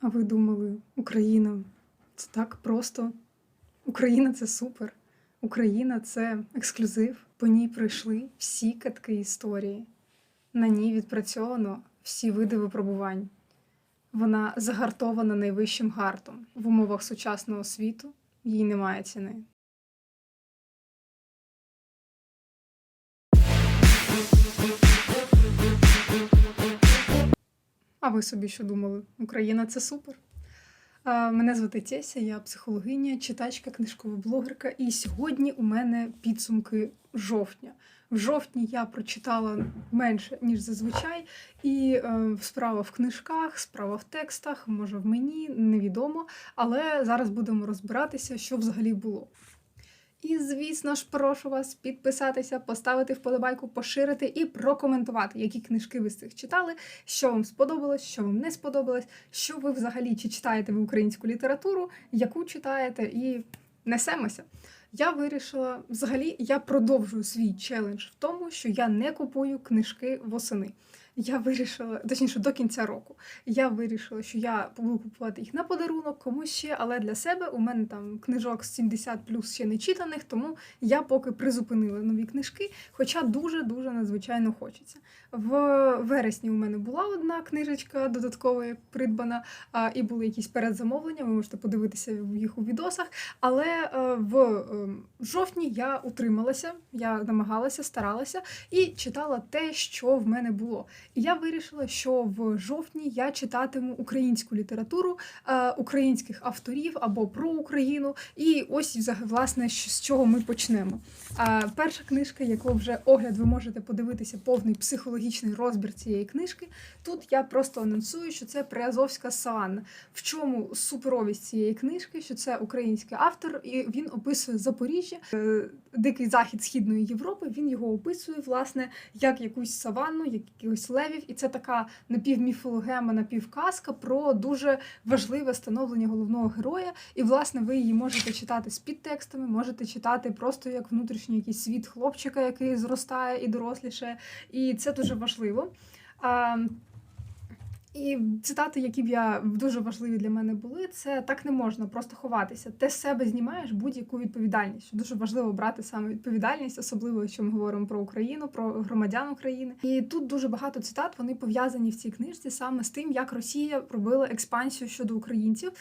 А ви думали, Україна це так просто? Україна це супер. Україна це ексклюзив. По ній пройшли всі катки історії. На ній відпрацьовано всі види випробувань. Вона загартована найвищим гартом. В умовах сучасного світу їй немає ціни. А ви собі що думали? Україна це супер. Мене звати Теся, я психологиня, читачка, книжкова блогерка. І сьогодні у мене підсумки жовтня. В жовтні я прочитала менше, ніж зазвичай, і е, справа в книжках, справа в текстах, може в мені, невідомо. Але зараз будемо розбиратися, що взагалі було. І, звісно ж, прошу вас підписатися, поставити вподобайку, поширити і прокоментувати, які книжки ви з цих читали, що вам сподобалось, що вам не сподобалось, що ви взагалі чи читаєте ви українську літературу, яку читаєте, і несемося. Я вирішила, взагалі, я продовжую свій челендж в тому, що я не купую книжки восени. Я вирішила, точніше, до кінця року. Я вирішила, що я буду купувати їх на подарунок комусь ще, але для себе у мене там книжок з 70 плюс ще не читаних, тому я поки призупинила нові книжки, хоча дуже-дуже надзвичайно хочеться. В вересні у мене була одна книжечка додаткова як придбана, і були якісь передзамовлення, ви можете подивитися їх у відосах. Але е, в е, жовтні я утрималася, я намагалася, старалася і читала те, що в мене було. Я вирішила, що в жовтні я читатиму українську літературу е, українських авторів або про Україну. І ось власне з чого ми почнемо. А, перша книжка, яку вже огляд ви можете подивитися, повний психологічний розбір цієї книжки. Тут я просто анонсую, що це Приазовська саванна. В чому суперовість цієї книжки? Що це український автор, і він описує Запоріжжя, е, дикий захід східної Європи. Він його описує власне як якусь саванну, як якихось левів, і це така напівміфологема, напівказка про дуже важливе становлення головного героя. І власне ви її можете читати з підтекстами, можете читати просто як внутрішній якийсь світ хлопчика, який зростає і доросліше. І це дуже важливо. І цитати, які б я дуже важливі для мене були, це так не можна просто ховатися. Ти з себе знімаєш будь-яку відповідальність. Дуже важливо брати саме відповідальність, особливо якщо ми говоримо про Україну, про громадян України. І тут дуже багато цитат вони пов'язані в цій книжці саме з тим, як Росія робила експансію щодо українців.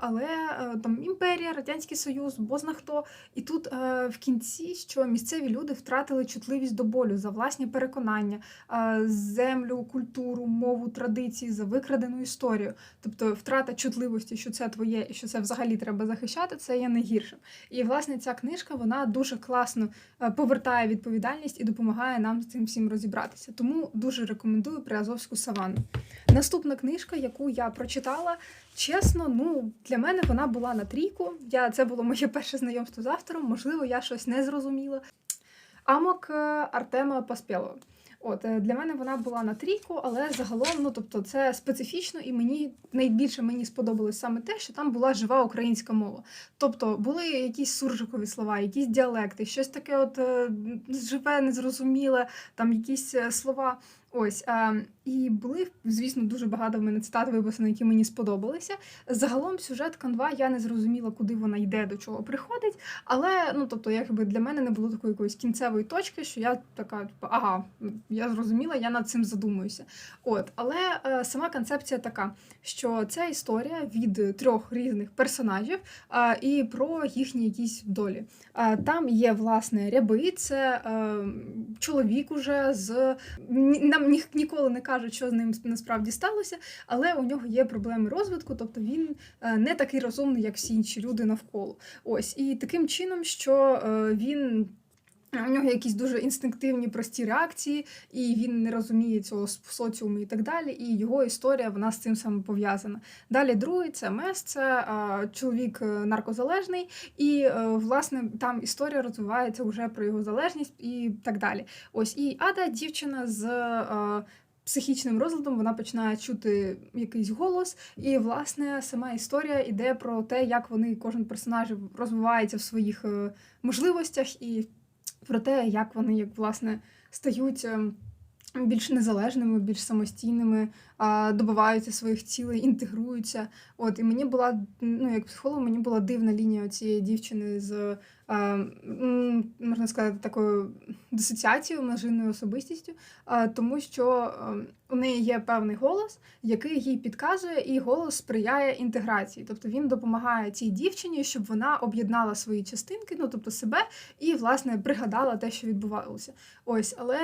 Але е, там імперія, радянський союз, бозна хто. І тут е, в кінці, що місцеві люди втратили чутливість до болю за власні переконання, е, землю, культуру, мову, традиції, за викрадену історію. Тобто втрата чутливості, що це твоє і що це взагалі треба захищати, це є найгіршим. І власне ця книжка вона дуже класно е, повертає відповідальність і допомагає нам з цим всім розібратися. Тому дуже рекомендую Приазовську саванну. Наступна книжка, яку я прочитала, чесно, ну для мене вона була на трійку. Я це було моє перше знайомство з автором. Можливо, я щось не зрозуміла. Амок е, Артема Паспєлова. От е, для мене вона була на трійку, але загалом, ну тобто, це специфічно, і мені найбільше мені сподобалось саме те, що там була жива українська мова. Тобто були якісь суржикові слова, якісь діалекти, щось таке, от е, живе, незрозуміле, там якісь е, слова. Ось а, і були, звісно, дуже багато в мене цитат виписано, які мені сподобалися. Загалом сюжет канва я не зрозуміла, куди вона йде, до чого приходить. Але ну тобто, якби для мене не було такої якоїсь кінцевої точки, що я така, типу, ага, я зрозуміла, я над цим задумуюся. От, але е, сама концепція така, що це історія від трьох різних персонажів е, і про їхні якісь долі. Е, там є власне ряби, це е, чоловік уже з нам ні, ніколи не кажуть, що з ним насправді сталося, але у нього є проблеми розвитку, тобто він е, не такий розумний, як всі інші люди навколо. Ось і таким чином, що е, він. У нього якісь дуже інстинктивні прості реакції, і він не розуміє цього соціуму і так далі. І його історія вона з цим саме пов'язана. Далі другий це Мес, це чоловік е, наркозалежний, і власне там історія розвивається вже про його залежність і так далі. Ось і Ада, дівчина з. Психічним розладом вона починає чути якийсь голос, і власне сама історія йде про те, як вони кожен персонаж розвивається в своїх е, можливостях, і про те, як вони як власне стають ем, більш незалежними, більш самостійними, добиваються своїх цілей, інтегруються. От і мені була ну як психолог, мені була дивна лінія цієї дівчини з можна сказати, такою дисоціацією, множинною особистістю, тому що у неї є певний голос, який їй підказує, і голос сприяє інтеграції. Тобто він допомагає цій дівчині, щоб вона об'єднала свої частинки, ну тобто себе, і власне пригадала те, що відбувалося. Ось, але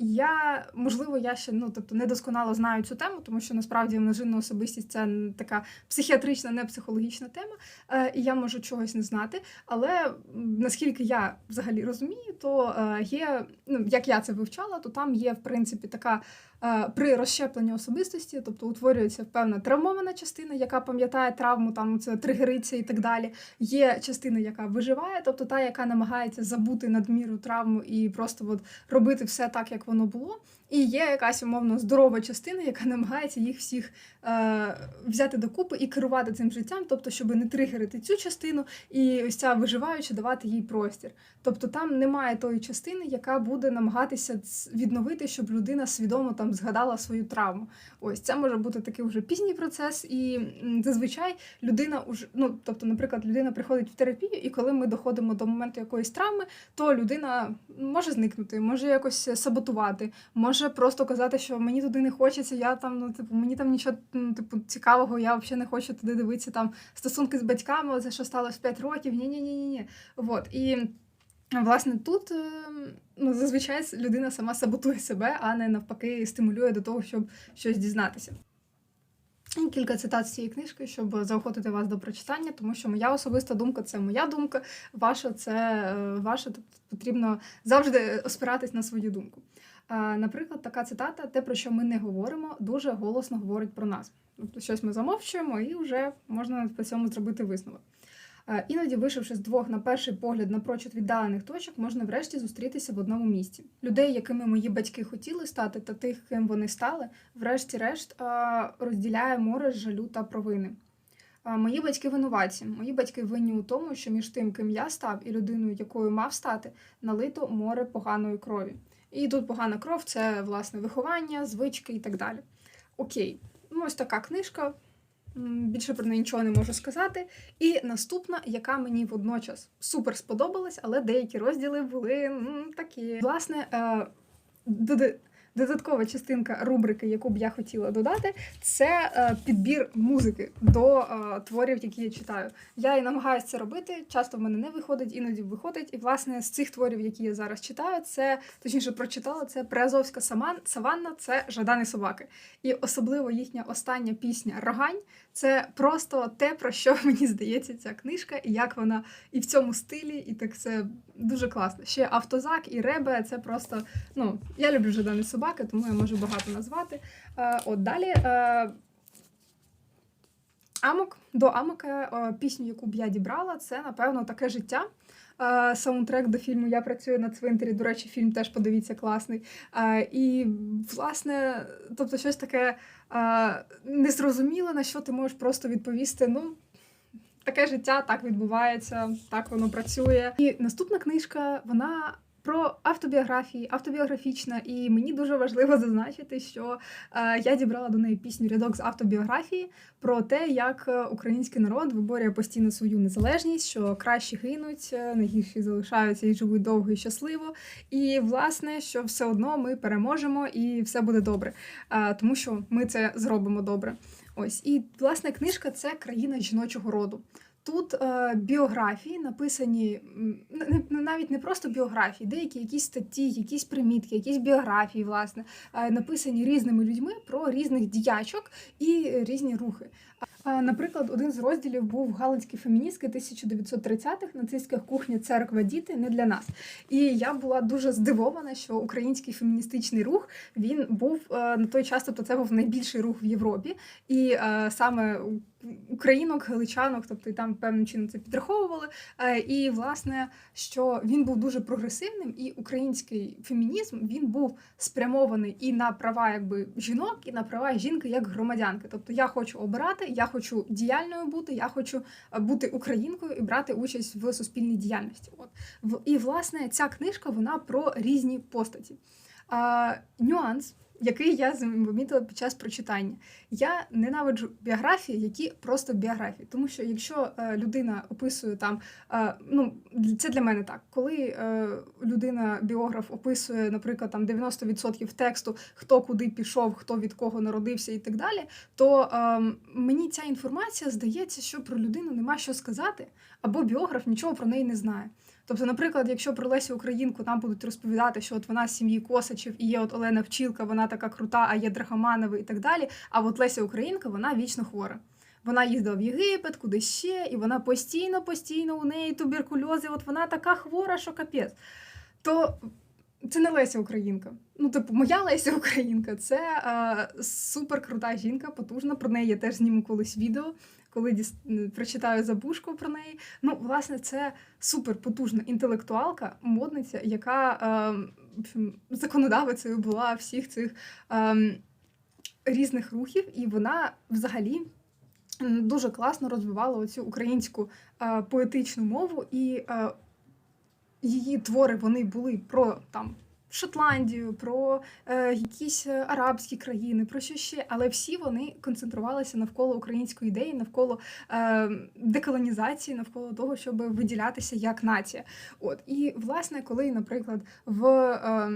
я можливо, я ще ну тобто недосконало знаю цю тему, тому що насправді множинна особистість це така психіатрична, не психологічна тема, е, і я можу чогось не знати. Але наскільки я взагалі розумію, то е, є, ну як я це вивчала, то там є в принципі така. Е, При розщепленні особистості, тобто утворюється певна травмована частина, яка пам'ятає травму, там це тригериться і так далі. Є частина, яка виживає, тобто та, яка намагається забути надміру травму і просто от робити все так, як воно було. І є якась умовно здорова частина, яка намагається їх всіх е, взяти докупи і керувати цим життям, тобто, щоб не тригерити цю частину, і ось ця виживаюча давати їй простір. Тобто там немає тої частини, яка буде намагатися відновити, щоб людина свідомо там згадала свою травму. Ось це може бути такий вже пізній процес, і зазвичай людина уже, ну тобто, наприклад, людина приходить в терапію, і коли ми доходимо до моменту якоїсь травми, то людина може зникнути, може якось саботувати, може просто казати, що мені туди не хочеться, я там, ну типу, мені там нічого ну, типу, цікавого, я взагалі не хочу туди дивитися там стосунки з батьками, це що сталося в 5 років. Ні, ні, ні, ні, ні. І власне тут е, ну, зазвичай людина сама саботує себе, а не навпаки стимулює до того, щоб щось дізнатися. І кілька цитат з цієї книжки, щоб заохотити вас до прочитання, тому що моя особиста думка це моя думка, ваша це е, ваша, тобто потрібно завжди спиратись на свою думку. Е, Наприклад, така цитата: те, про що ми не говоримо, дуже голосно говорить про нас. Тобто щось ми замовчуємо, і вже можна по цьому зробити висновок. Е, Іноді, вийшовши з двох на перший погляд напрочуд віддалених точок, можна врешті зустрітися в одному місці. Людей, якими мої батьки хотіли стати, та тих, ким вони стали, врешті-решт е, розділяє море жалю та провини. Е, Мої батьки винуваті. Мої батьки винні у тому, що між тим, ким я став, і людиною, якою мав стати, налито море поганої крові. І тут погана кров це власне виховання, звички і так далі. Окей, ну ось така книжка. Більше про неї нічого не можу сказати. І наступна, яка мені водночас супер сподобалась, але деякі розділи були такі. Власне, е, додаткова частинка рубрики, яку б я хотіла додати, це е, підбір музики до е, творів, які я читаю. Я і намагаюся це робити. Часто в мене не виходить, іноді виходить. І власне з цих творів, які я зараз читаю, це точніше прочитала, це Приазовська саванна, це Жадани собаки. І особливо їхня остання пісня Рогань. Це просто те, про що мені здається ця книжка, і як вона і в цьому стилі, і так це дуже класно. Ще автозак і ребе це просто. Ну, я люблю Жадани собаки, тому я можу багато назвати. Е, от далі. Е, Амок до Амока е, пісню, яку б я дібрала, це напевно таке життя. Е, Саундтрек до фільму Я працюю на цвинтарі. До речі, фільм теж подивіться класний. А, І, власне, тобто, щось таке а, незрозуміле, на що ти можеш просто відповісти. Ну, таке життя так відбувається, так воно працює. І наступна книжка, вона. Про автобіографії, автобіографічна, і мені дуже важливо зазначити, що е, я дібрала до неї пісню рядок з автобіографії про те, як е, український народ виборює постійно свою незалежність, що кращі гинуть, е, найгірші залишаються і живуть довго і щасливо. І власне, що все одно ми переможемо і все буде добре, тому що ми це зробимо добре. Ось і власне книжка це країна жіночого роду. Тут е, біографії написані не, навіть не просто біографії, деякі якісь статті, якісь примітки, якісь біографії, власне, е, написані різними людьми про різних діячок і е, різні рухи. А, Наприклад, один з розділів був галицькі феміністки 1930-х, нацистська кухня, церква, діти не для нас. І я була дуже здивована, що український феміністичний рух він був е, на той час, тобто це був найбільший рух в Європі, і е, саме українок, галичанок, тобто і там певним чином це підраховували. Е, І власне, що він був дуже прогресивним, і український фемінізм він був спрямований і на права якби жінок, і на права жінки як громадянки. Тобто я хочу обирати, я хочу діяльною бути, я хочу е, бути українкою і брати участь в суспільній діяльності. От і власне ця книжка вона про різні постаті. А, нюанс. Який я помітила під час прочитання. Я ненавиджу біографії, які просто біографії. Тому що якщо е, людина описує там, е, ну це для мене так, коли е, людина, біограф, описує, наприклад, там 90% тексту, хто куди пішов, хто від кого народився і так далі, то мені ця інформація здається, що про людину нема що сказати, або біограф нічого про неї не знає. Тобто, наприклад, якщо про Лесю Українку нам будуть розповідати, що от вона з сім'ї Косачів і є от Олена Вчілка, вона така крута, а є Драгоманова і так далі. А от Леся Українка, вона вічно хвора. Вона їздила в Єгипет, куди ще, і вона постійно, постійно у неї туберкульоз, і от вона така хвора, що капець. То це не Леся Українка. Ну, типу, моя Леся Українка це е, супер крута жінка, потужна. Про неї я теж зніму колись відео коли діс... прочитаю забушку про неї. Ну, власне, це супер потужна інтелектуалка, модниця, яка е, законодавицею була всіх цих е, різних рухів, і вона взагалі. Дуже класно розвивала оцю українську е, поетичну мову, і е, її твори вони були про там Шотландію, про е, якісь е, арабські країни, про що ще, але всі вони концентрувалися навколо української ідеї, навколо е, деколонізації, навколо того, щоб виділятися як нація. От і власне, коли, наприклад, в е,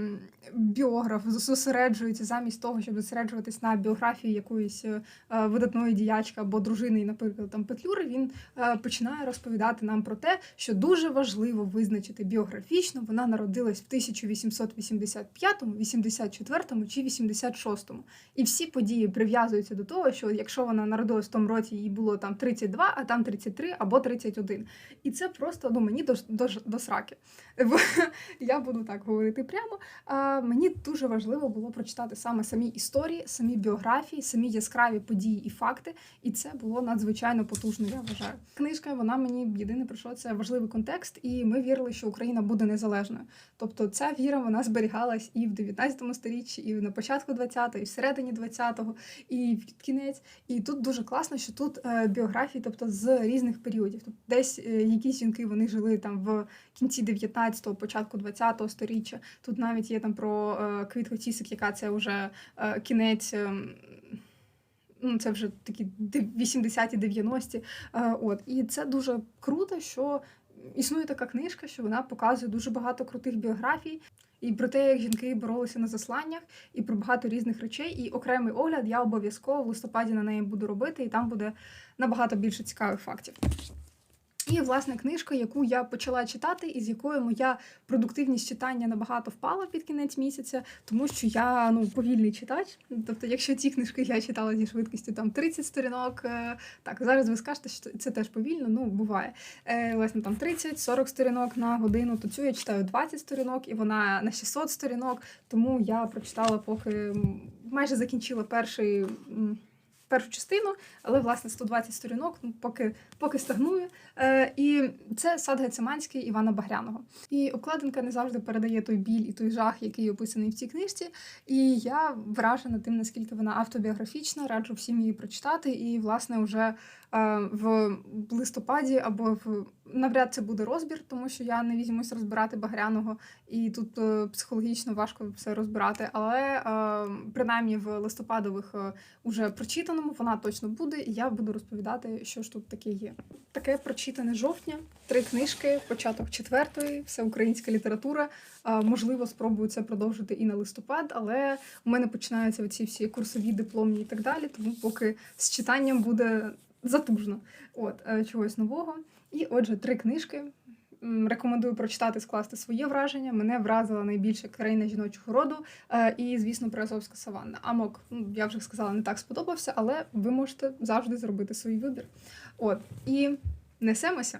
біограф зосереджується замість того, щоб зосереджуватись на біографії якоїсь е, видатної діячки або дружини, наприклад, там Петлюри, він е, починає розповідати нам про те, що дуже важливо визначити біографічно. Вона народилась в 1880 85-му, 84-му чи 86-му. І всі події прив'язуються до того, що якщо вона народилась в тому році, їй було там 32, а там 33 або 31. І це просто ну, мені до, до, до сраки. Я буду так говорити прямо. А, Мені дуже важливо було прочитати саме самі історії, самі біографії, самі яскраві події і факти. І це було надзвичайно потужно, я вважаю. Книжка вона мені єдине про що це важливий контекст, і ми вірили, що Україна буде незалежною. Тобто, ця віра вона зберігалась і в 19 сторіччі, і на початку 20-го, і всередині 20-го, і в кінець. І тут дуже класно, що тут е, біографії, тобто з різних періодів. Тобто десь е, якісь жінки вони жили там в кінці 19-го, початку 20-го сторіччя. Тут навіть є там про е, Квітку Тісик, яка це вже кінець. Ем, ну, це вже такі 80-ті, 90-ті. От і це дуже круто, що існує така книжка, що вона показує дуже багато крутих біографій і про те, як жінки боролися на засланнях, і про багато різних речей. І окремий огляд я обов'язково в листопаді на неї буду робити, і там буде набагато більше цікавих фактів. І, власне, книжка, яку я почала читати, і з якою моя продуктивність читання набагато впала під кінець місяця, тому що я ну повільний читач. Тобто, якщо ці книжки я читала зі швидкістю там 30 сторінок, е, так зараз ви скажете, що це теж повільно, ну буває. Е, власне, там 30-40 сторінок на годину, то цю я читаю 20 сторінок, і вона на 600 сторінок. Тому я прочитала, поки майже закінчила перший першу частину, але власне 120 сторінок, ну поки поки стагнує. Е, І це сад Гециманський Івана Багряного. І обкладинка не завжди передає той біль і той жах, який описаний в цій книжці. І я вражена тим, наскільки вона автобіографічна, раджу всім її прочитати. І, власне, вже е, в листопаді або в навряд це буде розбір, тому що я не візьмусь розбирати Багряного, і тут е, психологічно важко все розбирати. Але е, принаймні в листопадових е, уже прочитаному вона точно буде, і я буду розповідати, що ж тут таке є. Таке прочитане жовтня, три книжки, початок четвертої, все українська література. Можливо, спробую це продовжити і на листопад, але у мене починаються оці всі курсові дипломні і так далі. Тому поки з читанням буде затужно. От чогось нового. І отже, три книжки. Рекомендую прочитати, скласти своє враження. Мене вразила найбільше країна жіночого роду е, і, звісно, Приазовська саванна. Амок, ну, я вже сказала, не так сподобався, але ви можете завжди зробити свій вибір. От, і несемося.